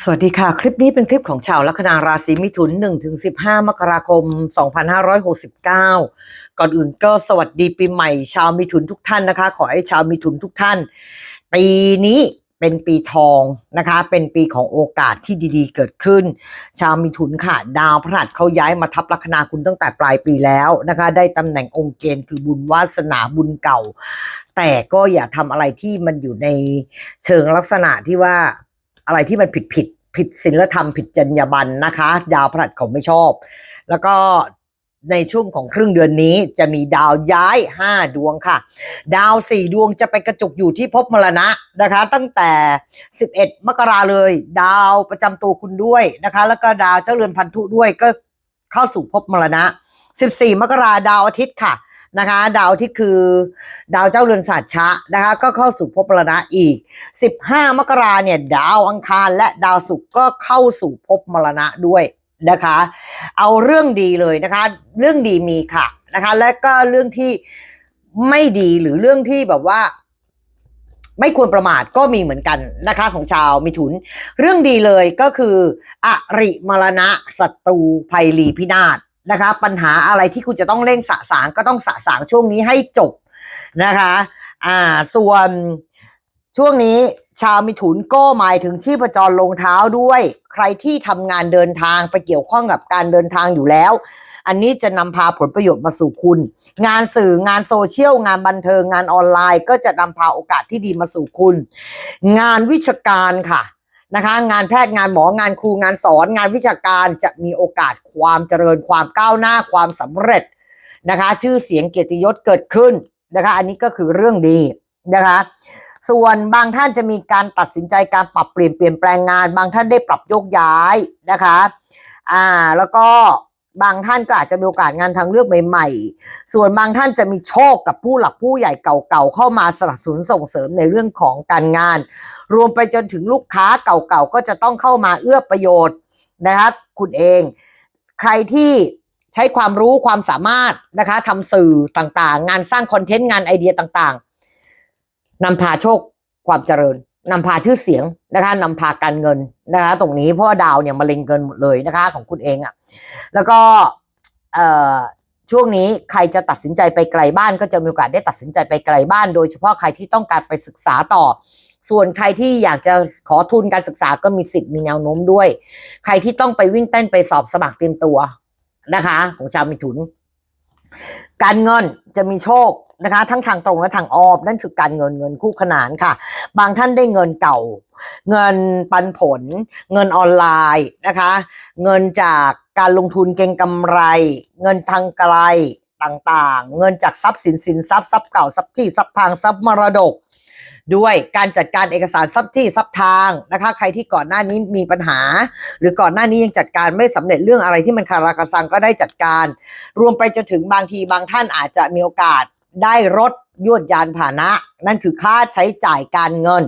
สวัสดีค่ะ คลิปนี้เป็นคลิปของชาวลัคนาราศีมิถุน 1-15 มกราคม 2569 ก่อนอื่นก็สวัสดีปีใหม่ ชาวมิถุนทุกท่านนะคะ ขอให้ชาวมิถุนทุกท่าน ปีนี้เป็นปีทองนะคะ เป็นปีของโอกาสที่ดีๆ เกิดขึ้น ชาวมิถุนค่ะ ดาวพฤหัสเขาย้ายมาทับลัคนาคุณตั้งแต่ปลายปีแล้วนะคะ ได้ตำแหน่งองค์เกณฑ์คือบุญวาสนาบุญเก่า แต่ก็อย่าทำอะไรที่มันอยู่ในเชิงลักษณะที่ว่า อะไรที่มันผิดผิดผิดศีลธรรมผิดจรรยาบรรณนะคะ ดาวพฤหัสเขาไม่ชอบ แล้วก็ในช่วงของครึ่งเดือนนี้จะมีดาวย้าย 5 ดวงค่ะ ดาว 4 ดวงจะไปกระจุกอยู่ที่ภพมรณะนะคะ ตั้งแต่ 11 มกราเลย ดาวประจำตัวคุณด้วยนะคะ แล้วก็ดาวเจ้าเรือนพันธุด้วยก็เข้าสู่ภพมรณะ 14 มกราดาวอาทิตย์ค่ะ นะคะ ดาวทิตย์คือดาวเจ้าเรือนสัตชะนะคะ ก็เข้าสู่ภพมรณะอีก 15 มกราเนี่ย ดาวอังคารและดาวศุกร์ก็เข้าสู่ภพมรณะด้วยนะคะ เอาเรื่องดีเลยนะคะ เรื่องดีมีค่ะนะคะ และก็เรื่องที่ไม่ดีหรือเรื่องที่แบบว่าไม่ควรประมาทก็มีเหมือนกันนะคะของชาวมิถุน เรื่องดีเลยก็คือ อริมรณะศัตรูภัยรีพินาศ นะคะ ปัญหาอะไรที่คุณจะต้องเร่งสะสางก็ต้องสะสางช่วงนี้ให้จบนะคะ อ่า ส่วนช่วงนี้ชาวมิถุนก็หมายถึงชีพจรลงเท้าด้วย ใครที่ทำงานเดินทางไปเกี่ยวข้องกับการเดินทางอยู่แล้ว อันนี้จะนำพาผลประโยชน์มาสู่คุณ งานสื่องานโซเชียล งานบันเทิงงานออนไลน์ ก็จะนำพาโอกาสที่ดีมาสู่คุณ งานวิชาการค่ะ นะคะ งานแพทย์งานหมองานครูงานสอน งานวิชาการจะมีโอกาสความเจริญความก้าวหน้าความสำเร็จนะคะ ชื่อเสียงเกียรติยศเกิดขึ้นนะคะ อันนี้ก็คือเรื่องดีนะคะ ส่วนบางท่านจะมีการตัดสินใจการปรับเปลี่ยนเปลี่ยนแปลงงาน บางท่านได้ปรับโยกย้ายนะคะอ่าแล้วก็บางท่านก็อาจจะมีโอกาสงานทางเลือกใหม่ๆ ส่วนบางท่านจะมีโชคกับผู้หลักผู้ใหญ่เก่าๆเข้ามาสนับสนุนส่งเสริมในเรื่องของการงาน รวมไปจนถึงลูกค้าเก่าๆก็จะต้องเข้ามาเอื้อประโยชน์นะคะคุณเอง ใครที่ใช้ความรู้ความสามารถนะคะทำสื่อต่างๆ งานสร้างคอนเทนต์งานไอเดียต่างๆนำพาโชคความเจริญนำพาชื่อเสียงนะคะนำพาการเงินนะคะ ตรงนี้เพราะว่าดาวเนี่ยมาเล็งเงินหมดเลยนะคะ ของคุณเองอะ่ะ แล้วก็เอ่อช่วงนี้ใครจะตัดสินใจไปไกลบ้านก็จะมีโอกาสได้ตัดสินใจไปไกลบ้าน โดยเฉพาะใครที่ต้องการไปศึกษาต่อ ส่วนใครที่อยากจะขอทุนการศึกษาก็มีสิทธิ์มีแนวโน้มด้วย ใครที่ต้องไปวิ่งเต้นไปสอบสมัครเตรียมตัวนะคะ ของชาวมิถุน การเงินจะมีโชคนะคะ ทั้งทางตรงและทางอ้อมนั่นคือการเงินเงินคู่ขนานค่ะ บางท่านได้เงินเก่า เงินปันผล เงินออนไลน์นะคะ เงินจากการลงทุนเก็งกำไร เงินทางไกลต่างๆ เงินจากทรัพย์สินสินทรัพย์ทรัพย์เก่าทรัพย์ที่ทรัพย์ทางทรัพย์มรดก ด้วยการจัดการเอกสารทรัพย์ที่ทรัพย์ทางนะคะ ใครที่ก่อนหน้านี้มีปัญหา หรือก่อนหน้านี้ยังจัดการไม่สำเร็จเรื่องอะไรที่มันคาราคาซังก็ได้จัดการ รวมไปจนถึงบางทีบางท่านอาจจะมีโอกาสได้รถยวดยานพาหนะ นั่นคือค่าใช้จ่ายการเงิน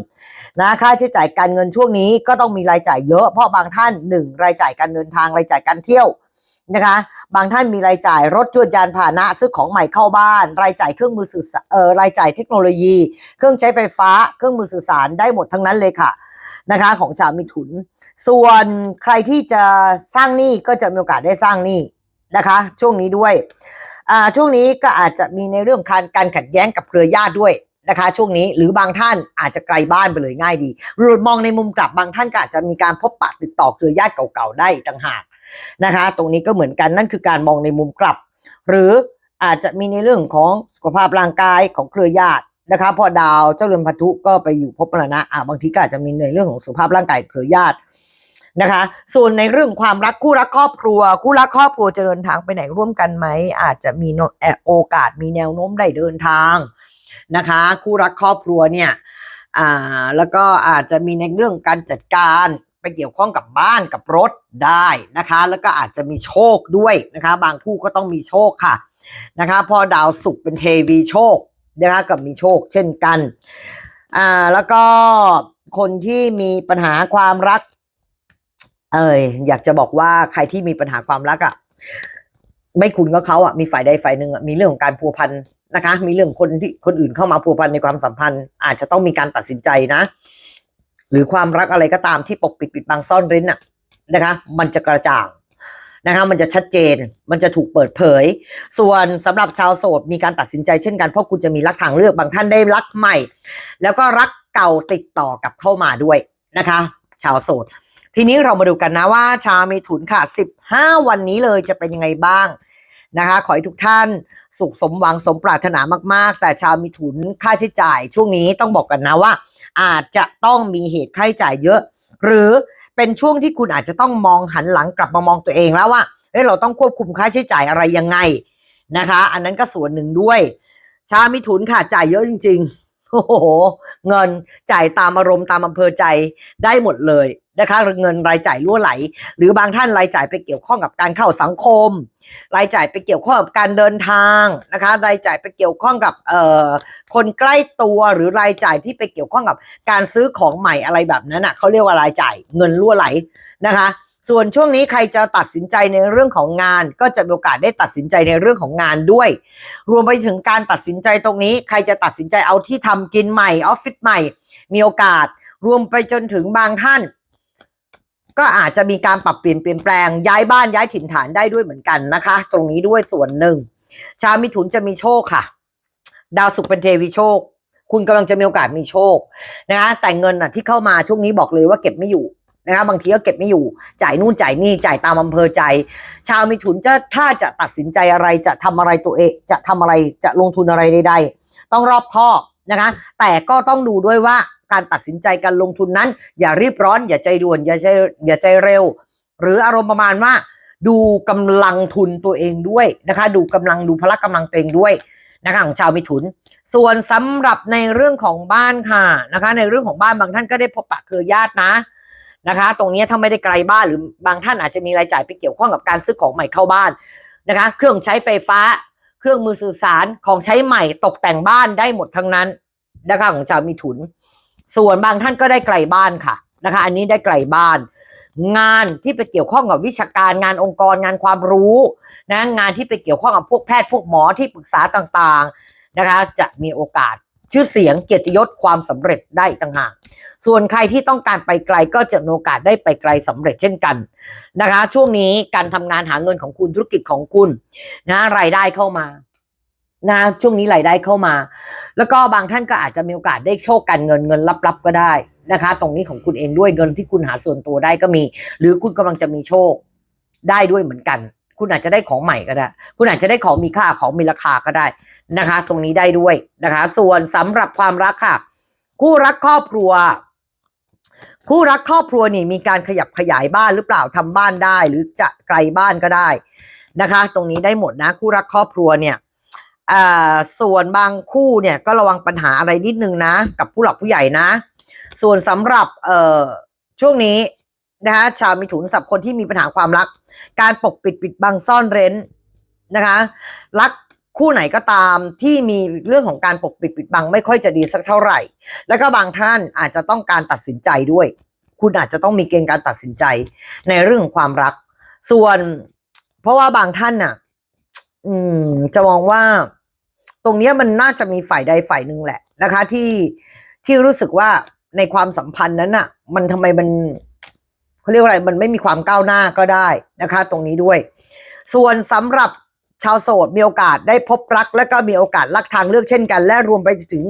นะค่าใช้จ่ายการเงินช่วงนี้ก็ต้องมีรายจ่ายเยอะเพราะบางท่านหนึ่งรายจ่ายการเดินทางรายจ่ายการเที่ยว นะคะ บางท่านมีรายจ่ายรถยวดยานพาหนะซื้อของใหม่เข้าบ้าน รายจ่ายเครื่องมือสื่อรเอ่อรายจ่ายเทคโนโลยี เครื่องใช้ไฟฟ้า เครื่องมือสื่อสารได้หมดทั้งนั้นเลยค่ะนะคะ ของชาวมิถุน ส่วนใครที่จะสร้างหนี้ก็จะมีโอกาสได้สร้างหนี้นะคะ ช่วงนี้ด้วยอ่าช่วงนี้ก็อาจจะมีในเรื่องการการขัดแย้งกับเครือญาติด้วยนะคะ ช่วงนี้หรือบางท่านอาจจะไกลบ้านไปเลยง่ายดีหรือมองในมุมกลับบางท่านก็อาจจะมีการพบปะติดต่อเครือญาติเก่าๆได้ต่างหาก นะคะ ตรงนี้ก็เหมือนกันนั่นคือการมองในมุมกลับ หรืออาจจะมีในเรื่องของสุขภาพร่างกายของเครือญาตินะคะพอดาวเจ้าเรือนพันธุก็ไปอยู่ภพมรณะอ่าบางทีก็อาจจะมีในเรื่องของสุขภาพร่างกายเครือญาตินะคะ ส่วนในเรื่องความรักคู่รักครอบครัว คู่รักครอบครัวจะเดินทางไปไหนร่วมกันไหมอาจจะมีโอกาสมีแนวโน้มได้เดินทางนะคะ คู่รักครอบครัวเนี่ยอ่าแล้วก็อาจจะมีในเรื่องการจัดการ ไปเกี่ยวข้องกับบ้านกับรถได้นะคะ แล้วก็อาจจะมีโชคด้วยนะคะ บางคู่ก็ต้องมีโชคค่ะนะคะ พอดาวศุกร์เป็นเทวีโชคนะคะกับมีโชคเช่นกันอ่าแล้วก็คนที่มีปัญหาความรัก เอยอยากจะบอกว่าใครที่มีปัญหาความรักอะ่ะไม่คุณก็เขาอะ่ะมีฝ่ายใดฝ่ายหนึ่งอะมีเรื่องของการพัวพันนะคะ มีเรื่องคนที่คนอื่นเข้ามาพัวพันในความสัมพันธ์ อาจจะต้องมีการตัดสินใจนะ หรือความรักอะไรก็ตามที่ปกปิดปิดบังซ่อนเร้นน่ะนะคะ มันจะกระจ่างนะคะ มันจะชัดเจน มันจะถูกเปิดเผย ส่วนสำหรับชาวโสดมีการตัดสินใจเช่นกัน เพราะคุณจะมีรักทางเลือกบางท่านได้รักใหม่ แล้วก็รักเก่าติดต่อกับเข้ามาด้วยนะคะ ชาวโสด ทีนี้เรามาดูกันนะว่า ชาวเมถุนค่ะ 15 วันนี้เลยจะเป็นยังไงบ้าง นะคะ ขอให้ทุกท่านสุขสมหวังสมปรารถนามาก ๆ แต่ชาวมิถุนค่าใช้จ่ายช่วงนี้ต้องบอกกันนะว่า อาจจะต้องมีเหตุค่าใช้จ่ายเยอะ หรือเป็นช่วงที่คุณอาจจะต้องมองหันหลังกลับมามองตัวเองแล้วว่าเอ้เราต้องควบคุมค่าใช้จ่ายอะไรยังไงนะคะ อันนั้นก็ส่วนหนึ่งด้วย ชาวมิถุนค่ะจ่ายเยอะจริง ๆ โอ้โห เงินจ่ายตามอารมณ์ตามอำเภอใจได้หมดเลยนะคะเงินรายจ่ายรั่วไหล หรือบางท่านรายจ่ายไปเกี่ยวข้องกับการเข้าสังคม รายจ่ายไปเกี่ยวข้องกับการเดินทางนะคะ รายจ่ายไปเกี่ยวข้องกับเอ่อคนใกล้ตัวหรือรายจ่ายที่ไปเกี่ยวข้องกับการซื้อของใหม่อะไรแบบนั้นอะเขาเรียกว่ารายจ่ายเงินรั่วไหลนะคะ ส่วนช่วงนี้ใครจะตัดสินใจในเรื่องของงาน ก็จะมีโอกาสได้ตัดสินใจในเรื่องของงานด้วย รวมไปถึงการตัดสินใจตรงนี้ ใครจะตัดสินใจเอาที่ทำกินใหม่ออฟฟิศใหม่ มีโอกาส รวมไปจนถึงบางท่าน ก็อาจจะมีการปรับเปลี่ยนเปลี่ยนแปลงย้ายบ้านย้ายถิ่นฐานได้ด้วยเหมือนกันนะคะ ตรงนี้ด้วยส่วนหนึ่ง ชาวมิถุนจะมีโชคค่ะ ดาวศุกร์เป็นเทวีโชค คุณกำลังจะมีโอกาสมีโชคนะคะแต่เงินอะที่เข้ามาช่วงนี้บอกเลยว่าเก็บไม่อยู่นะคะบางทีก็เก็บไม่อยู่ จ่ายนู่นจ่ายนี่จ่ายตามอำเภอใจ ชาวมิถุนจะถ้าจะตัดสินใจอะไรจะทำอะไรตัวเองจะทำอะไรจะลงทุนอะไรใดๆต้องรอบคอบนะคะ แต่ก็ต้องดูด้วยว่า การตัดสินใจการลงทุนนั้น อย่ารีบร้อน อย่าใจด่วน อย่าใจอย่าใจเร็ว หรืออารมณ์ประมาณว่า ดูกำลังทุนตัวเองด้วยนะคะ ดูกำลังดูพละกำลังตัวเองด้วยนะคะของชาวมิถุน ส่วนสำหรับในเรื่องของบ้านค่ะนะคะ ในเรื่องของบ้านบางท่านก็ได้พบปะเครือญาตินะนะคะ ตรงนี้ถ้าไม่ได้ไกลบ้านหรือบางท่านอาจจะมีรายจ่ายไปเกี่ยวข้องกับการซื้อของใหม่เข้าบ้านนะคะ เครื่องใช้ไฟฟ้า เครื่องมือสื่อสารของใช้ใหม่ตกแต่งบ้านได้หมดทั้งนั้นนะคะของชาวมิถุน ส่วนบางท่านก็ได้ไกลบ้านค่ะนะคะ อันนี้ได้ไกลบ้าน งานที่ไปเกี่ยวข้องกับวิชาการงานองค์กรงานความรู้นะงานที่ไปเกี่ยวข้องกับพวกแพทย์พวกหมอที่ปรึกษาต่างๆนะคะ จะมีโอกาสชื่อเสียงเกียรติยศความสำเร็จได้ต่างหาก ส่วนใครที่ต้องการไปไกลก็จะมีโอกาสได้ไปไกลสำเร็จเช่นกันนะคะ ช่วงนี้การทำงานหาเงินของคุณธุรกิจของคุณนะรายได้เข้ามา นะช่วงนี้รายได้เข้ามา แล้วก็บางท่านก็อาจจะมีโอกาสได้โชคการเงินเงินลับๆก็ได้นะคะ ตรงนี้ของคุณเองด้วยเงินที่คุณหาส่วนตัวได้ก็มี หรือคุณกำลังจะมีโชคได้ด้วยเหมือนกัน คุณอาจจะได้ของใหม่ก็ได้ คุณอาจจะได้ของมีค่าของมีราคาก็ได้นะคะ ตรงนี้ได้ด้วยนะคะ ส่วนสำหรับความรักค่ะ คู่รักครอบครัวคู่รักครอบครัวนี่มีการขยับขยายบ้านหรือเปล่าทำบ้านได้ หรือจะไกลบ้านก็ได้นะคะ ตรงนี้ได้หมดนะ คู่รักครอบครัวเนี่ย อ่าส่วนบางคู่เนี่ยก็ระวังปัญหาอะไรนิดนึงนะ กับผู้หลักผู้ใหญ่นะ ส่วนสำหรับเอ่อช่วงนี้นะคะชาวมิถุนสับคนที่มีปัญหาความรัก การปกปิดปิดบังซ่อนเร้นนะคะรักคู่ไหนก็ตามที่มีเรื่องของการปกปิดปิดบัง ไม่ค่อยจะดีสักเท่าไหร่ แล้วก็บางท่านอาจจะต้องการตัดสินใจด้วย คุณอาจจะต้องมีเกณฑ์การตัดสินใจในเรื่องของความรัก ส่วนเพราะว่าบางท่านน่ะ อืม จะมองว่า ตรงเนี้ยมันน่าจะมีฝ่ายใดฝ่ายหนึ่งแหละนะคะ ที่ที่รู้สึกว่าในความสัมพันธ์นั้นน่ะมันทำไมมันเขาเรียกว่าอะไร มันไม่มีความก้าวหน้าก็ได้นะคะ ตรงนี้ด้วย ส่วนสำหรับชาวโสดมีโอกาสได้พบรัก และก็มีโอกาสรักทางเลือกเช่นกัน และรวมไปถึง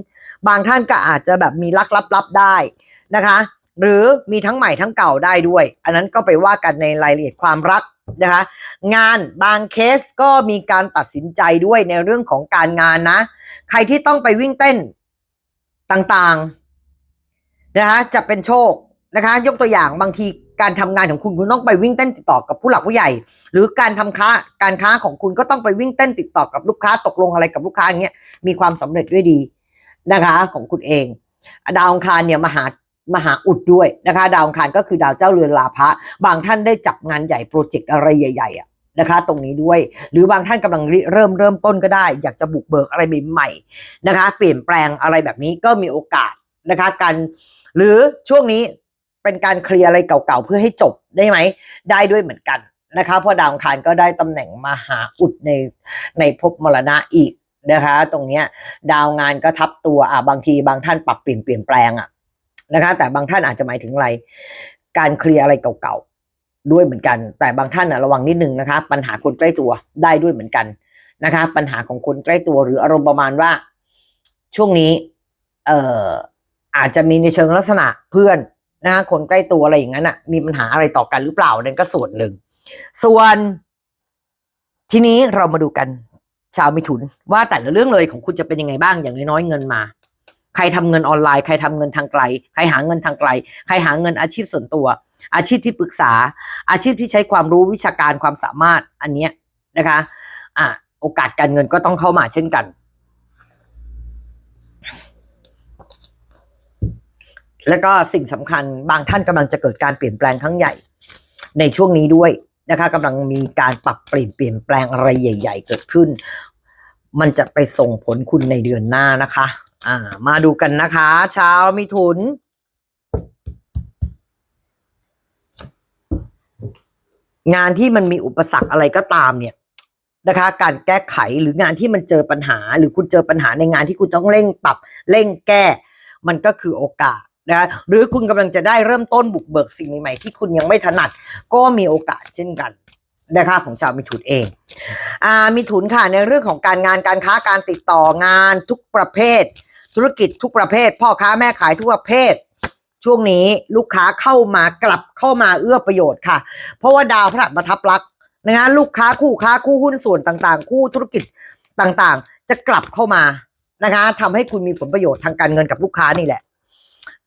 บางท่านก็อาจจะแบบมีรักลับๆได้นะคะ หรือมีทั้งใหม่ทั้งเก่าได้ด้วย อันนั้นก็ไปว่ากันในรายละเอียดความรัก นะคะงานบางเคสก็มีการตัดสินใจด้วยในเรื่องของการงานนะ ใครที่ต้องไปวิ่งเต้นต่างๆนะคะจะเป็นโชคนะคะ ยกตัวอย่างบางทีการทำงานของคุณคุณต้องไปวิ่งเต้นติดต่อกับผู้หลักผู้ใหญ่ หรือการทำค้าการค้าของคุณก็ต้องไปวิ่งเต้นติดต่อกับลูกค้าตกลงอะไรกับลูกค้าอย่างเงี้ยมีความสำเร็จด้วยดีนะคะของคุณเอง ดาวองคารเนี่ยมหา มหาอุดด้วยนะคะ ดาวอังคารก็คือดาวเจ้าเรือนลาภะบางท่านได้จับงานใหญ่โปรเจกต์อะไรใหญ่ๆอะนะคะ ตรงนี้ด้วย หรือบางท่านกำลังเริ่มเริ่มต้นก็ได้ อยากจะบุกเบิกอะไรใหม่ๆนะคะ เปลี่ยนแปลงอะไรแบบนี้ก็มีโอกาสนะคะการหรือช่วงนี้เป็นการเคลียร์อะไรเก่าๆเพื่อให้จบได้ไหมได้ด้วยเหมือนกันนะคะเพราะดาวอังคารก็ได้ตำแหน่งมหาอุดในในภพมรณะอีกนะคะ ตรงเนี้ยดาวงานก็ทับตัวอะบางทีบางท่านปรับเปลี่ยนเปลี่ยนแปลงอะ นะคะ แต่บางท่านอาจจะหมายถึงอะไร การเคลียร์อะไรเก่าๆด้วยเหมือนกัน แต่บางท่านนะระวังนิดนึงนะคะ ปัญหาคนใกล้ตัวได้ด้วยเหมือนกันนะคะ ปัญหาของคนใกล้ตัวหรืออารมณ์ประมาณว่า ช่วงนี้ เอ่ออาจจะมีในเชิงลักษณะเพื่อนนะคะคนใกล้ตัวอะไรอย่างนั้นอะ มีปัญหาอะไรต่อกันหรือเปล่านั่นก็ส่วนหนึ่ง ส่วนทีนี้เรามาดูกันชาวมิถุนว่าแต่ละเรื่องเลยของคุณจะเป็นยังไงบ้างอย่างน้อยๆเงินมา ใครทำเงินออนไลน์ ใครทำเงินทางไกล ใครหาเงินทางไกล ใครหาเงินอาชีพส่วนตัว อาชีพที่ปรึกษา อาชีพที่ใช้ความรู้วิชาการความสามารถอันเนี้ยนะคะอะโอกาสการเงินก็ต้องเข้ามาเช่นกัน แล้วก็สิ่งสำคัญบางท่านกำลังจะเกิดการเปลี่ยนแปลงครั้งใหญ่ ในช่วงนี้ด้วยนะคะกำลังมีการปรับเปลี่ยนเปลี่ยนแปลงอะไรใหญ่ ๆ เกิดขึ้น มันจะไปส่งผลคุณในเดือนหน้านะคะ อ่า มาดูกันนะคะชาวมิถุน งานที่มันมีอุปสรรคอะไรก็ตามเนี่ยนะคะ การแก้ไขหรืองานที่มันเจอปัญหา หรือคุณเจอปัญหาในงานที่คุณต้องเร่งปรับเร่งแก้ มันก็คือโอกาสนะะหรือคุณกำลังจะได้เริ่มต้นบุกเบิกสิ่งใหม่ๆที่คุณยังไม่ถนัด ก็มีโอกาสเช่นกันนะคะของชาวมิถุนเองอ่ามิถุนค่ะในเรื่องของการงานการค้าการติดต่องานทุกประเภท ธุรกิจทุกประเภท พ่อค้าแม่ขายทุกประเภท ช่วงนี้ลูกค้าเข้ามากลับเข้ามาเอื้อประโยชน์ค่ะ เพราะว่าดาวพระหัสมาทับลักษนะคะลูกค้าคู่ค้าคู่หุ้นส่วนต่างๆ คู่ธุรกิจต่างๆ จะกลับเข้ามานะคะทำให้คุณมีผลประโยชน์ทางการเงินกับลูกค้านี่แหละ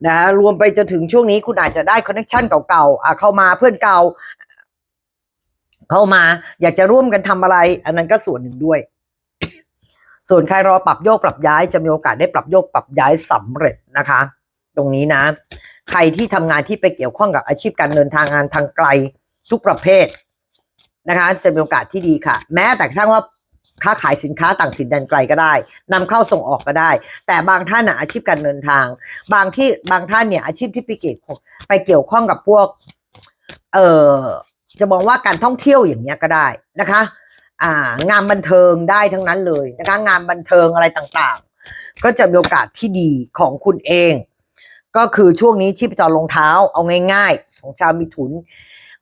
นะรวมไปจนถึงช่วงนี้คุณอาจจะได้คอนเนคชั่นเก่าๆเข้ามาเพื่อนเก่า เข้ามา อยากจะร่วมกันทำอะไร อันนั้นก็ส่วนหนึ่งด้วย ส่วนใครรอปรับโยกปรับย้ายจะมีโอกาสได้ปรับโยกปรับย้ายสำเร็จนะคะ ตรงนี้นะ ใครที่ทำงานที่ไปเกี่ยวข้องกับอาชีพการเดินทางงานทางไกลทุกประเภทนะคะ จะมีโอกาสที่ดีค่ะ แม้แต่กระทั่งว่าค้าขายสินค้าต่างถิ่นแดนไกลก็ได้นำเข้าส่งออกก็ได้ แต่บางท่านน่ะอาชีพการเดินทาง บางที่บางท่านเนี่ยอาชีพที่ไปเกี่ยวไปเกี่ยวข้องกับพวก เอ่อจะมองว่าการท่องเที่ยวอย่างเงี้ยก็ได้นะคะ อ่างานบันเทิงได้ทั้งนั้นเลยนะคะงานบันเทิงอะไรต่างๆ ก็จะมีโอกาสที่ดีของคุณเอง ก็คือช่วงนี้ชีพจรรองเท้าเอาง่าย ๆ ของชาวมิถุน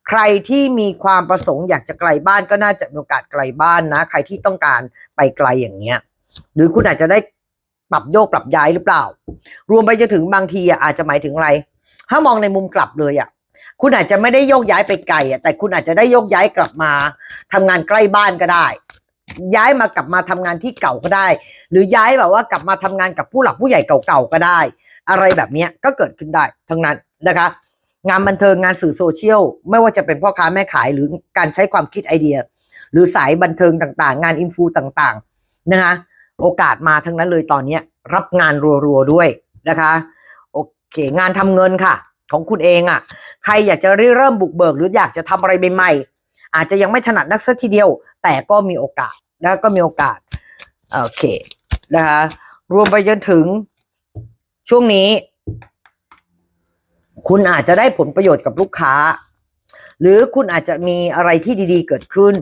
ใครที่มีความประสงค์อยากจะไกลบ้านก็น่าจะมีโอกาสไกลบ้านนะ ใครที่ต้องการไปไกลอย่างเงี้ย หรือคุณอาจจะได้ปรับโยกปรับย้ายหรือเปล่า รวมไปจนถึงบางทีอะอาจจะหมายถึงอะไร ถ้ามองในมุมกลับเลยอะ คุณอาจจะไม่ได้โยกย้ายไปไกลอะแต่คุณอาจจะได้โยกย้ายกลับมาทำงานใกล้บ้านก็ได้ ย้ายมากลับมาทำงานที่เก่าก็ได้ หรือย้ายแบบว่ากลับมาทำงานกับผู้หลักผู้ใหญ่เก่าๆก็ได้ อะไรแบบนี้ก็เกิดขึ้นได้ทั้งนั้นนะคะ งานบันเทิงงานสื่อโซเชียลไม่ว่าจะเป็นพ่อค้าแม่ขายหรือการใช้ความคิดไอเดีย หรือสายบันเทิงต่างๆ งานอินฟูต่างๆนะคะโอกาสมาทั้งนั้นเลยตอนนี้รับงานรัวๆด้วยนะคะ โอเค งานทำเงินค่ะ ของคุณเองอะ่ะ ใครอยากจะริเริ่มบุกเบิก หรืออยากจะทำอะไรใหม่ๆอาจจะยังไม่ถนัดนักสักทีเดียว แต่ก็มีโอกาสนะก็มีโอกาสโอเคนะคะรวมไปจนถึงช่วงนี้ คุณอาจจะได้ผลประโยชน์กับลูกค้า หรือคุณอาจจะมีอะไรที่ดีๆเกิดขึ้น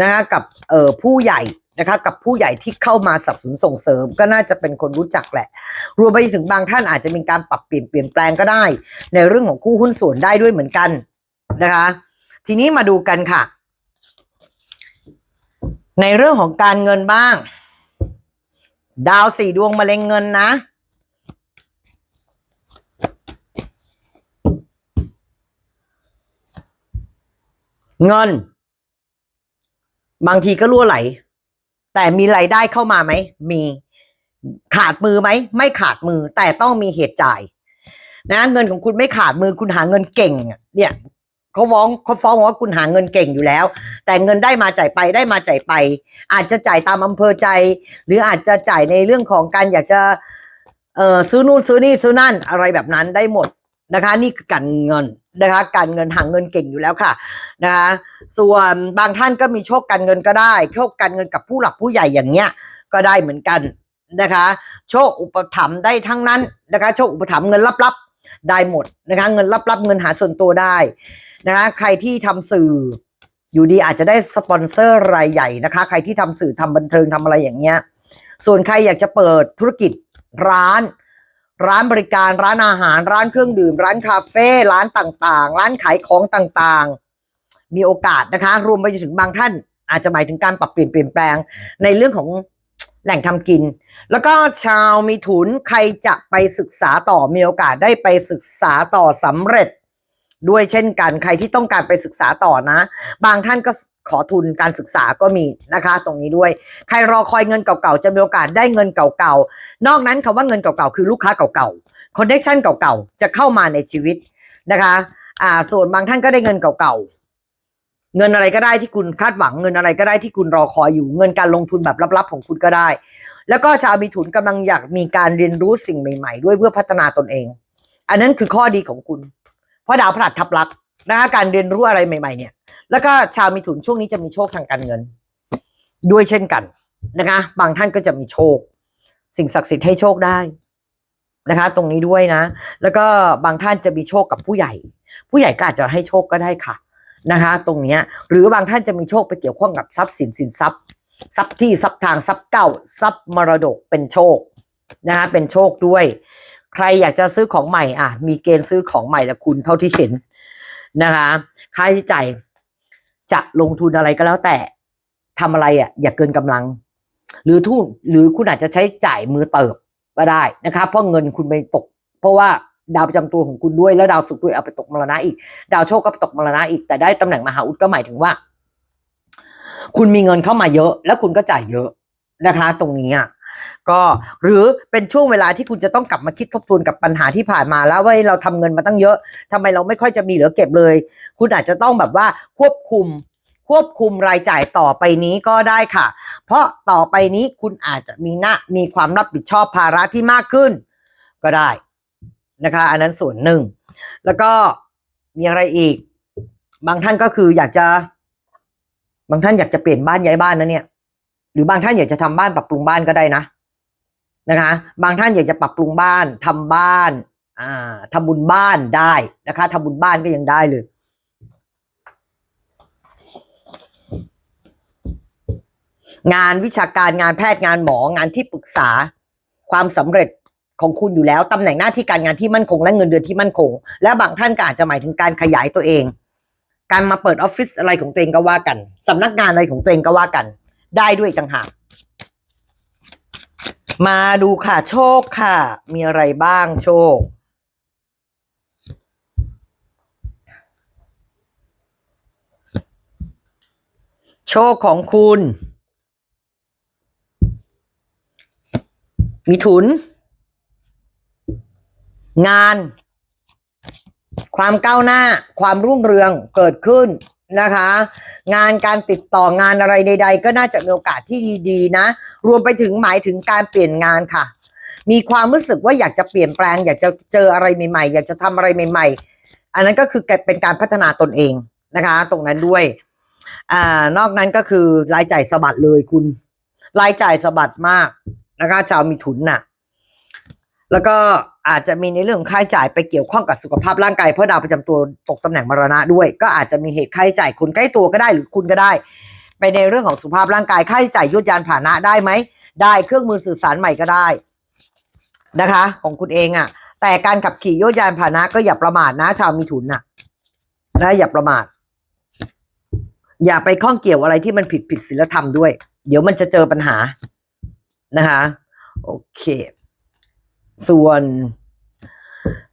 นะคะกับเอ่อผู้ใหญ่ นะคะกับผู้ใหญ่ที่เข้ามาสนับสนุนส่งเสริมก็น่าจะเป็นคนรู้จักแหละ รวมไปถึงบางท่านอาจจะมีการปรับเปลี่ยนเปลี่ยนแปลงก็ได้ ในเรื่องของคู่หุ้นส่วนได้ด้วยเหมือนกันนะคะ ทีนี้มาดูกันค่ะ ในเรื่องของการเงินบ้าง ดาวสี่ดวงมะเร็งเงินนะเงิน บางทีก็รั่วไหล แต่มีรายได้เข้ามาไหม มีขาดมือไหม ไม่ขาดมือ แต่ต้องมีเหตุจ่าย นะ เงินของคุณไม่ขาดมือคุณหาเงินเก่ง เนี่ยเขาฟ้องเขาฟ้องว่าคุณหาเงินเก่งอยู่แล้ว แต่เงินได้มาจ่ายไปได้มาจ่ายไป อาจจะจ่ายตามอำเภอใจ หรืออาจจะจ่ายในเรื่องของการอยากจะเออซื้อนู่นซื้อนี่ซื้อนั่นอะไรแบบนั้นได้หมดนะคะ นี่คือการเงิน นะคะ การเงินหาเงินเก่งอยู่แล้วค่ะนะคะส่วนบางท่านก็มีโชคการเงินก็ได้โชคการเงินกับผู้หลักผู้ใหญ่อย่างเงี้ยก็ได้เหมือนกันนะคะ โชคอุปถัมภ์ได้ทั้งนั้นนะคะ โชคอุปถัมภ์เงินลับๆได้หมดนะคะ เงินลับๆเงินหาส่วนตัวได้นะคะ ใครที่ทำสื่ออยู่ดีอาจจะได้สปอนเซอร์รายใหญ่นะคะ ใครที่ทำสื่อทำบันเทิงทำอะไรอย่างเงี้ย ส่วนใครอยากจะเปิดธุรกิจร้าน ร้านบริการร้านอาหาร ร้านเครื่องดื่ม ร้านคาเฟ่ร้านต่างๆ ร้านขายของต่างๆ มีโอกาสนะคะ รวมไปถึงบางท่าน อาจจะหมายถึงการปรับเปลี่ยนเปลี่ยนแปลงในเรื่องของแหล่งทำกิน แล้วก็ชาวมีถุนใครจะไปศึกษาต่อมีโอกาสได้ไปศึกษาต่อสำเร็จ ด้วยเช่นกันใครที่ต้องการไปศึกษาต่อนะ บางท่านก็ ขอทุนการศึกษาก็มีนะคะ ตรงนี้ด้วย ใครรอคอยเงินเก่าๆจะมีโอกาสได้เงินเก่าๆ นอกนั้นคำว่าเงินเก่าๆ คือลูกค้าเก่าๆคอนเนคชั่นเก่าๆ จะเข้ามาในชีวิตนะคะอ่าส่วนบางท่านก็ได้เงินเก่าๆ เงินอะไรก็ได้ที่คุณคาดหวังเงินอะไรก็ได้ที่คุณรอคอยอยู่เงินการลงทุนแบบลับๆของคุณก็ได้ แล้วก็ชาวมีถุนกำลังอยากมีการเรียนรู้สิ่งใหม่ ๆ ด้วยเพื่อพัฒนาตนเอง อันนั้นคือข้อดีของคุณ เพราะดาวพฤหัสทับลักษ นะคะการเรียนรู้อะไรใหม่ ๆ เนี่ย แล้วก็ชาวมีถุนช่วงนี้จะมีโชคทางการเงิน ด้วยเช่นกันนะคะ บางท่านก็จะมีโชค สิ่งศักดิ์สิทธิ์ให้โชคได้นะคะ ตรงนี้ด้วยนะ แล้วก็บางท่านจะมีโชคกับผู้ใหญ่ ผู้ใหญ่ก็อาจจะให้โชคก็ได้ค่ะนะคะ ตรงนี้หรือบางท่านจะมีโชคไปเกี่ยวข้องกับทรัพย์สินสินทรัพย์ทรัพย์ที่ทรัพย์ทางทรัพย์เก่าทรัพย์มรดกเป็นโชคนะคะเป็นโชคด้วย ใครอยากจะซื้อของใหม่อะ มีเกณฑ์ซื้อของใหม่ละคุณเท่าที่เห็น นะคะ ค่าใช้จ่ายจะลงทุนอะไรก็แล้วแต่ทำอะไรอะอย่าเกินกำลัง หรือทุนหรือคุณอาจจะใช้จ่ายมือเติบก็ได้นะคะเพราะเงินคุณไปตก เพราะว่าดาวประจำตัวของคุณด้วยแล้วดาวศุกร์ด้วยเอาไปตกมรณะอีก ดาวโชคก็ไปตกมรณะอีก แต่ได้ตำแหน่งมหาอุดก็หมายถึงว่า คุณมีเงินเข้ามาเยอะ แล้วคุณก็จ่ายเยอะนะคะ ตรงนี้อะ ก็หรือเป็นช่วงเวลาที่คุณจะต้องกลับมาคิดทบทวนกับปัญหาที่ผ่านมาแล้วว่าเราทำเงินมาตั้งเยอะทำไมเราไม่ค่อยจะมีเหลือเก็บเลย คุณอาจจะต้องแบบว่าควบคุมควบคุมรายจ่ายต่อไปนี้ก็ได้ค่ะ เพราะต่อไปนี้คุณอาจจะมีหน้ามีความรับผิดชอบภาระที่มากขึ้น ก็ได้นะคะ อันนั้นส่วนหนึ่ง แล้วก็มีอะไรอีก บางท่านก็คืออยากจะ บางท่านอยากจะเปลี่ยนบ้านย้ายบ้านนะเนี่ย หรือบางท่านอยากจะทำบ้านปรับปรุงบ้านก็ได้นะนะคะ บางท่านอยากจะปรับปรุงบ้านทำบ้าน อ่าทำบุญบ้านได้นะคะทำบุญบ้านก็ยังได้เลยงานวิชาการงานแพทย์งานหมองานที่ปรึกษา ความสำเร็จของคุณอยู่แล้วตำแหน่งหน้าที่การงานที่มั่นคงและเงินเดือนที่มั่นคง และบางท่านก็อาจจะหมายถึงการขยายตัวเอง การมาเปิดออฟฟิศอะไรของตัวเองก็ว่ากันสำนักงานอะไรของตัวเองก็ว่ากัน ได้ด้วยต่างหากมาดูค่ะโชคค่ะ มีอะไรบ้างโชค โชคของคุณ มีถุน งาน ความก้าวหน้า ความรุ่งเรืองเกิดขึ้น นะคะ งานการติดต่องานอะไรใด ๆ ก็น่าจะมีโอกาสที่ดีๆ นะ รวมไปถึงหมายถึงการเปลี่ยนงานค่ะ มีความรู้สึกว่าอยากจะเปลี่ยนแปลง อยากจะเจออะไรใหม่ ๆ อยากจะทำอะไรใหม่ ๆ อันนั้นก็คือเป็นการพัฒนาตนเองนะคะ ตรงนั้นด้วยอ่านอกนั้นก็คือรายจ่ายสะบัดเลยคุณ รายจ่ายสะบัดมากนะคะ ชาวมีถุนน่ะ แล้วก็ อาจจะมีในเรื่องค่าใช้จ่ายไปเกี่ยวข้องกับสุขภาพร่างกายเพราะดาวประจำตัวตกตำแหน่งมรณะด้วย ก็อาจจะมีเหตุค่าใช้จ่ายคนใกล้ตัวก็ได้หรือคุณก็ได้ ไปในเรื่องของสุขภาพร่างกายค่าใช้จ่ายยุดยานผ่านะได้ไหมได้เครื่องมือสื่อสารใหม่ก็ได้นะคะ ของคุณเองอะ่ะ แต่การขับขี่ยุดยานผ่านะก็อย่าประมาทนะ ชาวมีถุนน่ะนะอย่าประมาท อย่าไปข้องเกี่ยวอะไรที่มันผิดผิดศีลธรรมด้วย เดี๋ยวมันจะเจอปัญหานะคะ โอเค ส่วน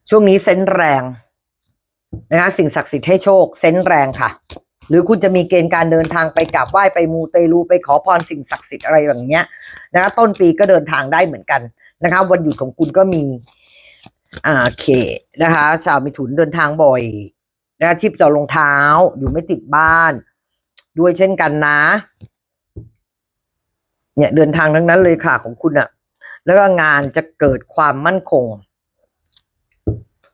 ช่วงนี้เซนแรงนะคะสิ่งศักดิ์สิทธิ์ให้โชค เซนแรงค่ะ หรือคุณจะมีเกณฑ์การเดินทางไปกราบไหว้ไปมูเตลูไปขอพรสิ่งศักดิ์สิทธิ์อะไรอย่างเงี้ยนะคะต้นปีก็เดินทางได้เหมือนกันนะคะ วันหยุดของคุณก็มีอ่าโอเคนะคะ ชาวมิถุนเดินทางบ่อยนะคะชีพจรรองเท้าอยู่ไม่ติดบ้าน ด้วยเช่นกันนะ เนี่ยเดินทางทั้งนั้นเลยค่ะของคุณอะ แล้วก็งานจะเกิดความมั่นคง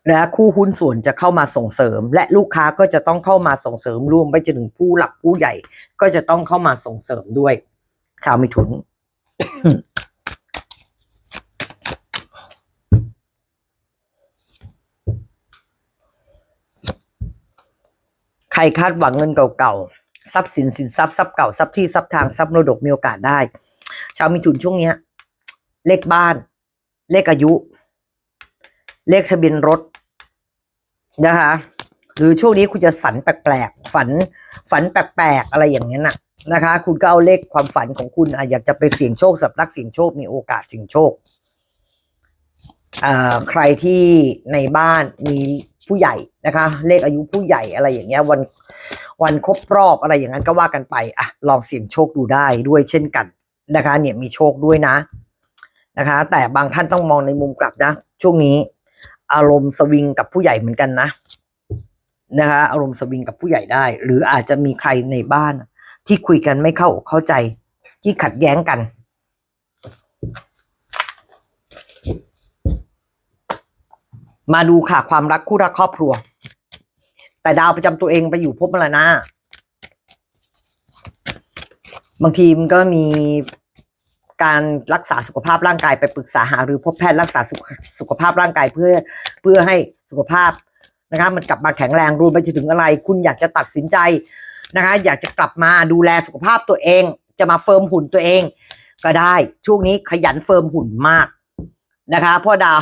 และคู่หุ้นส่วนจะเข้ามาส่งเสริม และลูกค้าก็จะต้องเข้ามาส่งเสริมรวมไปจนถึงผู้หลักผู้ใหญ่ ก็จะต้องเข้ามาส่งเสริมด้วย ชาวมิถุนใครคาดหวังเงินเก่าๆทรัพย์สินสินทรัพย์ทรัพย์เก่าทรัพย์ที่ทรัพย์ทางทรัพย์มรดกมีโอกาสได้ ชาวมิถุนช่วงเนี้ย เลขบ้าน เลขอายุ เลขทะเบียนรถนะคะ หรือช่วงนี้คุณจะฝันแปลกๆ ฝัน ฝันแปลกๆ อะไรอย่างนี้นะนะคะ คุณก็เอาเลขความฝันของคุณออยากจะไปเสี่ยงโชคสับนักเสี่ยงโชคมีโอกาสเสี่ยงโชคใครที่ในบ้านมีผู้ใหญ่นะคะ เลขอายุผู้ใหญ่อะไรอย่างเงี้ยวันวันครบรอบอะไรอย่างนั้นก็ว่ากันไปอะลองเสี่ยงโชคดูได้ด้วยเช่นกันนะคะ เนี่ยมีโชคด้วยนะ นะคะ แต่บางท่านต้องมองในมุมกลับนะ ช่วงนี้ อารมณ์สวิงกับผู้ใหญ่เหมือนกันนะนะคะอารมณ์สวิงกับผู้ใหญ่ได้ หรืออาจจะมีใครในบ้าน ที่คุยกันไม่เข้าเข้าใจ ที่ขัดแย้งกัน มาดูค่ะความรักคู่รักครอบครัว แต่ดาวประจำตัวเองไปอยู่ภพมรณะบางทีมันก็มี การรักษาสุขภาพร่างกายไปปรึกษาหารือพบแพทย์รักษาสุขสุขภาพร่างกายเพื่อเพื่อให้สุขภาพนะคะมันกลับมาแข็งแรงรวมไปถึงอะไร คุณอยากจะตัดสินใจนะคะอยากจะกลับมาดูแลสุขภาพตัวเอง จะมาเฟิร์มหุ่นตัวเอง ก็ได้ช่วงนี้ขยันเฟิร์มหุ่นมากนะคะพราะดาว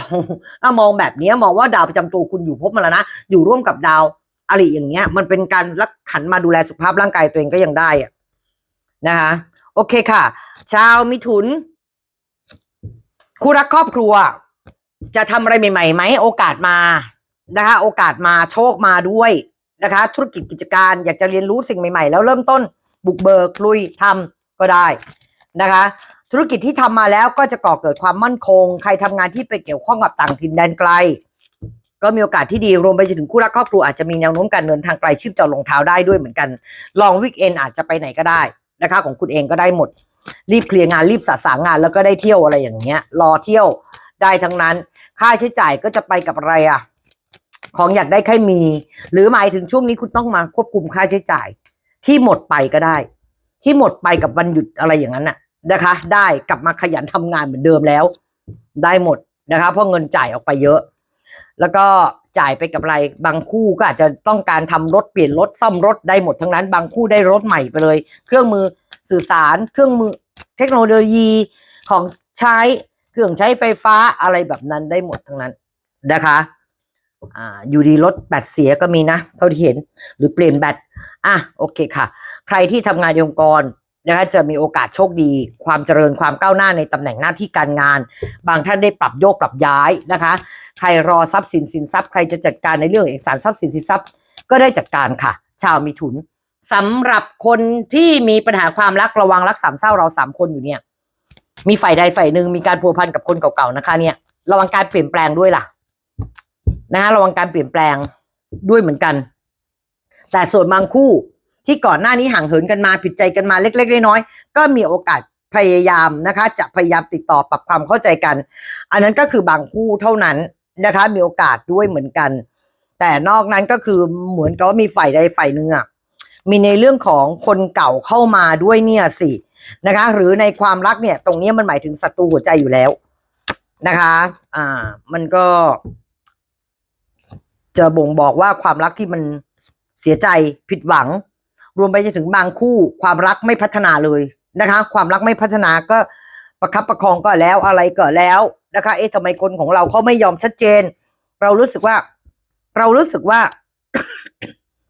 ถ้ามองแบบนี้มองว่าดาวประจำตัวคุณอยู่พบมาแล้วนะอยู่ร่วมกับดาวอะไรอย่างเงี้ย มันเป็นการรักขันมาดูแลสุขภาพร่างกายตัวเองก็ยังได้อะนะคะ โอเคค่ะ ชาวมิถุน คู่รักครอบครัว จะทำอะไรใหม่ๆไหมโอกาสมานะคะ โอกาสมาโชคมาด้วยนะคะ ธุรกิจกิจการอยากจะเรียนรู้สิ่งใหม่ๆ แล้วเริ่มต้น บุกเบิกลุยทำก็ได้นะคะ ธุรกิจที่ทำมาแล้วก็จะก่อเกิดความมั่นคง ใครทำงานที่ไปเกี่ยวข้องกับต่างถิ่นแดนไกล ก็มีโอกาสที่ดีรวมไปจนถึงคู่รักครอบครัวอาจจะมีแนวโน้มการเดินทางไกลชิบจอลงเท้าได้ด้วยเหมือนกัน ลองวิกเอนอาจจะไปไหนก็ได้ นะคะ ของคุณเองก็ได้หมด รีบเคลียร์งานรีบสะสางงานแล้วก็ได้เที่ยวอะไรอย่างเงี้ย รอเที่ยวได้ทั้งนั้น ค่าใช้จ่ายก็จะไปกับอะไรอะของอยากได้แค่มี หรือหมายถึงช่วงนี้คุณต้องมาควบคุมค่าใช้จ่าย ที่หมดไปก็ได้ ที่หมดไปกับวันหยุดอะไรอย่างนั้นน่ะนะคะ ได้กลับมาขยันทำงานเหมือนเดิมแล้ว ได้หมดนะคะ เพราะเงินจ่ายออกไปเยอะ แล้วก็ จ่ายไปกับอะไรบางคู่ก็อาจจะต้องการทำรถเปลี่ยนรถซ่อมรถได้หมดทั้งนั้น บางคู่ได้รถใหม่ไปเลย เครื่องมือสื่อสาร เครื่องมือเทคโนโลยีของใช้เครื่องใช้ไฟฟ้าอะไรแบบนั้นได้หมดทั้งนั้นนะคะอ่าอยู่ดีรถแบตเสียก็มีนะเท่าที่เห็นหรือเปลี่ยนแบตอะโอเคค่ะ ใครที่ทำงานในองค์กรนะคะจะมีโอกาสโชคดี ความเจริญความก้าวหน้าในตำแหน่งหน้าที่การงาน บางท่านได้ปรับโยกปรับย้ายนะคะ ใครรอทรัพย์สินสินทรัพย์ใครจะจัดการในเรื่องเอกสารทรัพย์สินสินทรัพย์ ก็ได้จัดการค่ะ ชาวมีถุนสำหรับคนที่มีปัญหาความรักระวังรักสามเศร้าเราสามคนอยู่เนี่ย มีฝ่ายใดฝ่ายหนึ่งมีการพัวพันกับคนเก่าๆนะคะ เนี่ย ระวังการเปลี่ยนแปลงด้วยล่ะ นะคะระวังการเปลี่ยนแปลงด้วยเหมือนกัน แต่ส่วนบางคู่ที่ก่อนหน้านี้ห่างเหินกันมาผิดใจกันมาเล็กๆน้อยๆก็มีโอกาสพยายามนะคะ จะพยายามติดต่อปรับความเข้าใจกัน อันนั้นก็คือบางคู่เท่านั้น นะคะ มีโอกาสด้วยเหมือนกัน แต่นอกนั้นก็คือเหมือนกับว่ามีฝ่ายใดฝ่ายหนึ่งอะมีในเรื่องของคนเก่าเข้ามาด้วยเนี่ยสินะคะ หรือในความรักเนี่ย ตรงนี้มันหมายถึงศัตรูหัวใจอยู่แล้วนะคะ อ่า มันก็ จะบ่งบอกว่าความรักที่มันเสียใจผิดหวัง รวมไปจนถึงบางคู่ ความรักไม่พัฒนาเลยนะคะ ความรักไม่พัฒนาก็ประคับประคองก็แล้วอะไรก็แล้ว นะคะ เอ๊ะทำไมคนของเราเขาไม่ยอมชัดเจน เรารู้สึกว่า เรารู้สึกว่า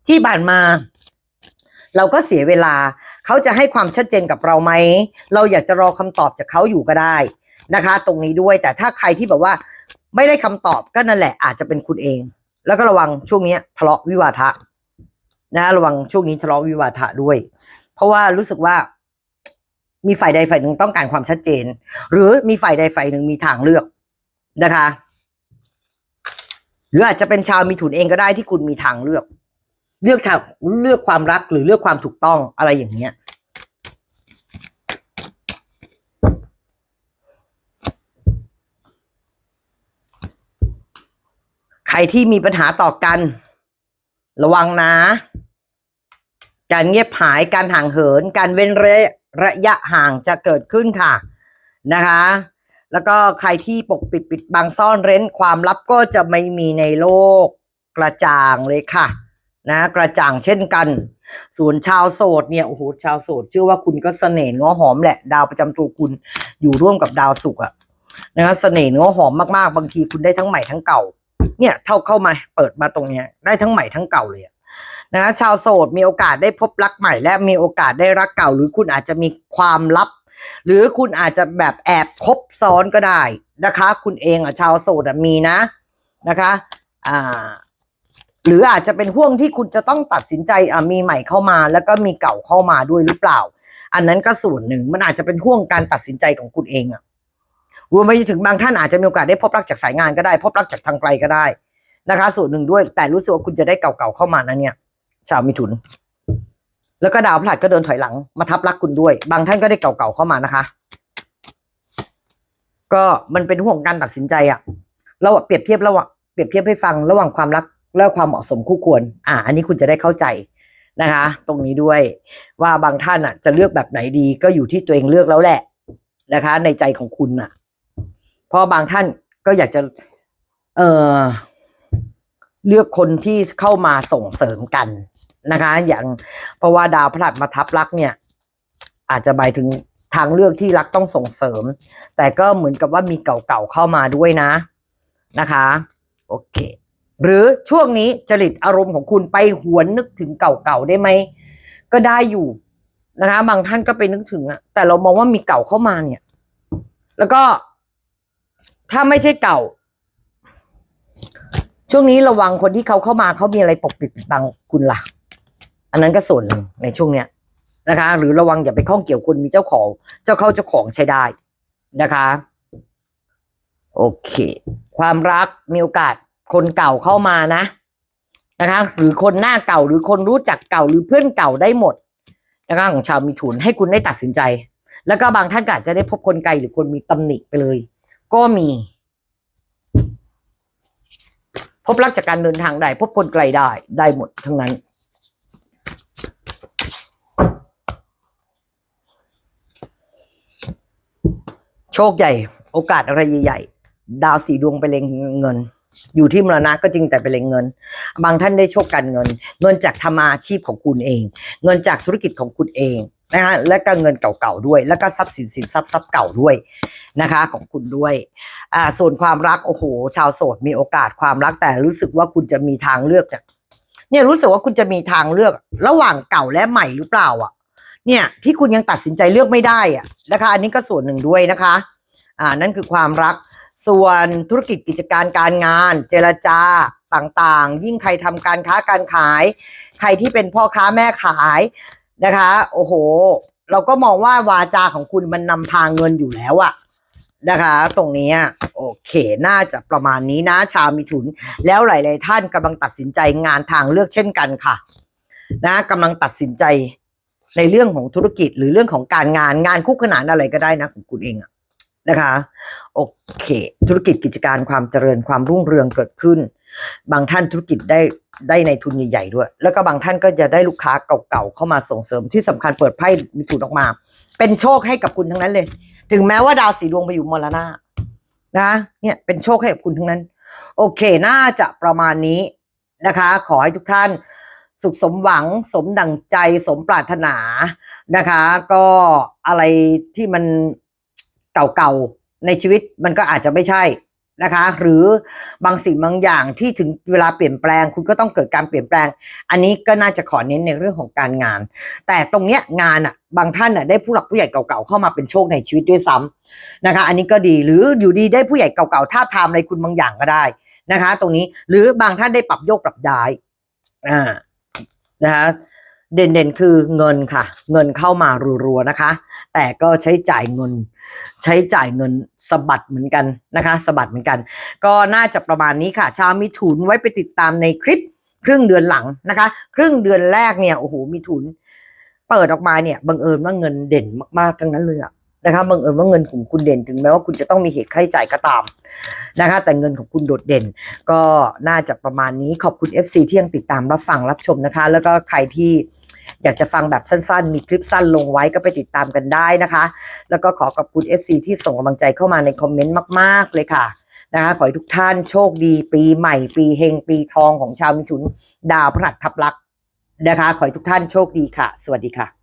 ที่ผ่านมา เราก็เสียเวลา เขาจะให้ความชัดเจนกับเราไหม เราอยากจะรอคำตอบจากเขาอยู่ก็ได้นะคะ ตรงนี้ด้วยแต่ถ้าใครที่แบบว่า ไม่ได้คำตอบก็นั่นแหละ อาจจะเป็นคุณเอง แล้วก็ระวังช่วงนี้ทะเลาะวิวาทะนะระวังช่วงนี้ทะเลาะวิวาทะด้วย เพราะว่ารู้สึกว่า มีฝ่ายใดฝ่ายหนึ่งต้องการความชัดเจน หรือมีฝ่ายใดฝ่ายหนึ่งมีทางเลือกนะคะ หรืออาจจะเป็นชาวมีถุนเองก็ได้ที่คุณมีทางเลือก เลือกทางเลือกความรักหรือเลือกความถูกต้องอะไรอย่างเงี้ยใครที่มีปัญหาต่อกัน ระวังนะ การเงียบหายการห่างเหิน การเว้นระ ระยะห่างจะเกิดขึ้นค่ะนะคะ แล้วก็ใครที่ปกปิดปิดบังซ่อนเร้นความลับก็จะไม่มีในโลกกระจ่างเลยค่ะนะกระจ่างเช่นกันส่วนชาวโสดเนี่ยโอ้โหชาวโสดเชื่อว่าคุณก็เสน่ห์ง้อหอมแหละดาวประจำตัวคุณอยู่ร่วมกับดาวศุกร์อะนะคะเสน่ห์ง้อหอมมากๆ บางทีคุณได้ทั้งใหม่ทั้งเก่า เนี่ยเท่าเข้ามาเปิดมาตรงเนี้ยได้ทั้งใหม่ทั้งเก่าเลยอะ นะชาวโสดมีโอกาสได้พบรักใหม่ และมีโอกาสได้รักเก่า หรือคุณอาจจะมีความลับ หรือคุณอาจจะแบบแอบคบซ้อนก็ได้นะคะ คุณเองอะชาวโสดมีนะนะคะอ่าหรืออาจจะเป็นห่วงที่คุณจะต้องตัดสินใจอะมีใหม่เข้ามา แล้วก็มีเก่าเข้ามาด้วยหรือเปล่า อันนั้นก็ส่วนหนึ่งมันอาจจะเป็นห่วงการตัดสินใจของคุณเองอะรวมไปถึงบางท่านอาจจะมีโอกาสได้พบรักจากสายงานก็ได้ พบรักจากทางไกลก็ได้นะคะ ส่วนหนึ่งด้วยแต่รู้สึกว่าคุณจะได้เก่าๆเข้ามานะเนี่ย ชาวมิถุน แล้วก็ดาวพฤหัสก็เดินถอยหลังมาทับรักคุณด้วย บางท่านก็ได้เก่าๆเข้ามานะคะ ก็มันเป็นห่วงการตัดสินใจอะเราเปรียบเทียบระหว่างเปรียบเทียบให้ฟังระหว่างความรักและความเหมาะสมคู่ควร อ่า อันนี้คุณจะได้เข้าใจนะคะ ตรงนี้ด้วยว่าบางท่านอะ จะเลือกแบบไหนดีก็อยู่ที่ตัวเองเลือกแล้วแหละนะคะ ในใจของคุณน่ะเพราะบางท่านก็อยากจะ เออเลือกคนที่เข้ามาส่งเสริมกัน นะคะ อย่างเพราะว่าดาวพฤหัสมาทับรักเนี่ย อาจจะหมายถึงทางเลือกที่รักต้องส่งเสริม แต่ก็เหมือนกับว่ามีเก่าๆเข้ามาด้วยนะนะคะ โอเค หรือช่วงนี้จริตอารมณ์ของคุณไปหวนนึกถึงเก่าๆได้ไหมก็ได้อยู่นะคะ บางท่านก็ไปนึกถึงอะแต่เรามองว่ามีเก่าเข้ามาเนี่ย แล้วก็ถ้าไม่ใช่เก่า ช่วงนี้ระวังคนที่เขาเข้ามาเขามีอะไรปกปิดบังคุณล่ะ อันนั้นก็ส่วนหนึ่งในช่วงเนี้ยนะคะ หรือระวังอย่าไปข้องเกี่ยวคนมีเจ้าของ เจ้าเข้าเจ้าของใช้ได้นะคะ โอเค ความรักมีโอกาสคนเก่าเข้ามานะนะคะ หรือคนหน้าเก่าหรือคนรู้จักเก่าหรือเพื่อนเก่าได้หมดนะคะของชาวมีถุนให้คุณได้ตัดสินใจ แล้วก็บางท่านก็อาจจะได้พบคนไกลหรือคนมีตำหนิไปเลย ก็มี พบรักจากการเดินทางได้ พบคนไกลได้ได้หมดทั้งนั้น โชคใหญ่ โอกาสอะไรใหญ่ๆดาวสีดวงไปเล็งเงิน อยู่ที่มรณะก็จริงแต่ไปเล็งเงิน บางท่านได้โชคการเงิน เงินจากทำอาชีพของคุณเอง เงินจากธุรกิจของคุณเองนะฮะและก็เงินเก่าๆด้วย แล้วก็ทรัพย์สินสินทรัพย์ทรัพย์เก่าด้วยนะคะ ของคุณด้วยอ่าส่วนความรักโอ้โห ชาวโสดมีโอกาสความรักแต่รู้สึกว่าคุณจะมีทางเลือกเนี่ยเนี่ยรู้สึกว่าคุณจะมีทางเลือก ระหว่างเก่าและใหม่หรือเปล่าอะ เนี่ยที่คุณยังตัดสินใจเลือกไม่ได้อะนะคะ อันนี้ก็ส่วนหนึ่งด้วยนะคะ อ่านั่นคือความรัก ส่วนธุรกิจกิจการการงาน เจรจาต่างๆ ยิ่งใครทำการค้าการขาย ใครที่เป็นพ่อค้าแม่ขายนะคะ โอ้โห เราก็มองว่าวาจาของคุณมันนำทางเงินอยู่แล้วอะนะคะ ตรงนี้โอเค น่าจะประมาณนี้นะชาวมิถุน แล้วหลาย ๆ ท่านกำลังตัดสินใจงานทางเลือกเช่นกันค่ะ นะกำลังตัดสินใจ ในเรื่องของธุรกิจหรือเรื่องของการงานงานคู่ขนานอะไรก็ได้นะของคุณเองอะนะคะโอเค ธุรกิจกิจการความเจริญความรุ่งเรืองเกิดขึ้น บางท่านธุรกิจได้ได้ในทุนใหญ่ๆด้วย แล้วก็บางท่านก็จะได้ลูกค้าเก่าๆเข้ามาส่งเสริมที่สำคัญเปิดไพ่มีถุนออกมา เป็นโชคให้กับคุณทั้งนั้นเลย ถึงแม้ว่าดาวสีดวงไปอยู่มรณะนะเนี่ยเป็นโชคให้กับคุณทั้งนั้น โอเค น่าจะประมาณนี้นะคะ ขอให้ทุกท่าน สุขสมหวังสมดังใจสมปรารถนานะคะ ก็อะไรที่มันเก่าๆในชีวิตมันก็อาจจะไม่ใช่นะคะ หรือบางสิ่งบางอย่างที่ถึงเวลาเปลี่ยนแปลง คุณก็ต้องเกิดการเปลี่ยนแปลง อันนี้ก็น่าจะขอเน้นในเรื่องของการงาน แต่ตรงเนี้ยงานอะบางท่านอะได้ผู้หลักผู้ใหญ่เก่าๆเข้ามาเป็นโชคในชีวิตด้วยซ้ำนะคะ อันนี้ก็ดีหรืออยู่ดีได้ผู้ใหญ่เก่าๆท่าทามอะไรคุณบางอย่างก็ได้นะคะ ตรงนี้หรือบางท่านได้ปรับโยกปรับย้ายอ่า นะคะเด่นๆคือเงินค่ะ เงินเข้ามารัวๆนะคะ แต่ก็ใช้จ่ายเงิน ใช้จ่ายเงินสะบัดเหมือนกันนะคะสะบัดเหมือนกัน ก็น่าจะประมาณนี้ค่ะชาวมีถุนไว้ไปติดตามในคลิปครึ่งเดือนหลังนะคะ ครึ่งเดือนแรกเนี่ยโอ้โหมีถุน เปิดออกมาเนี่ยบังเอิญว่าเงินเด่นมากๆทั้งนั้นเลยอะ นะคะบังเอิญว่าเงินของคุณเด่นถึงแม้ว่าคุณจะต้องมีเหตุค่าใช้จ่ายก็ตามนะคะ แต่เงินของคุณโดดเด่น ก็น่าจะประมาณนี้ขอบคุณ FC ที่ยังติดตามรับฟังรับชมนะคะ แล้วก็ใครที่อยากจะฟังแบบสั้นๆ มีคลิปสั้นลงไว้ก็ไปติดตามกันได้นะคะ แล้วก็ขอขอบคุณ FC ที่ส่งกำลังใจเข้ามาในคอมเมนต์มาก ๆ เลยค่ะนะคะขอให้ทุกท่านโชคดี ปีใหม่ ปีเฮงปีทองของชาวมิถุน ดาวพฤหัสทับลักษ์นะคะ ขอให้ทุกท่านโชคดีค่ะ สวัสดีค่ะ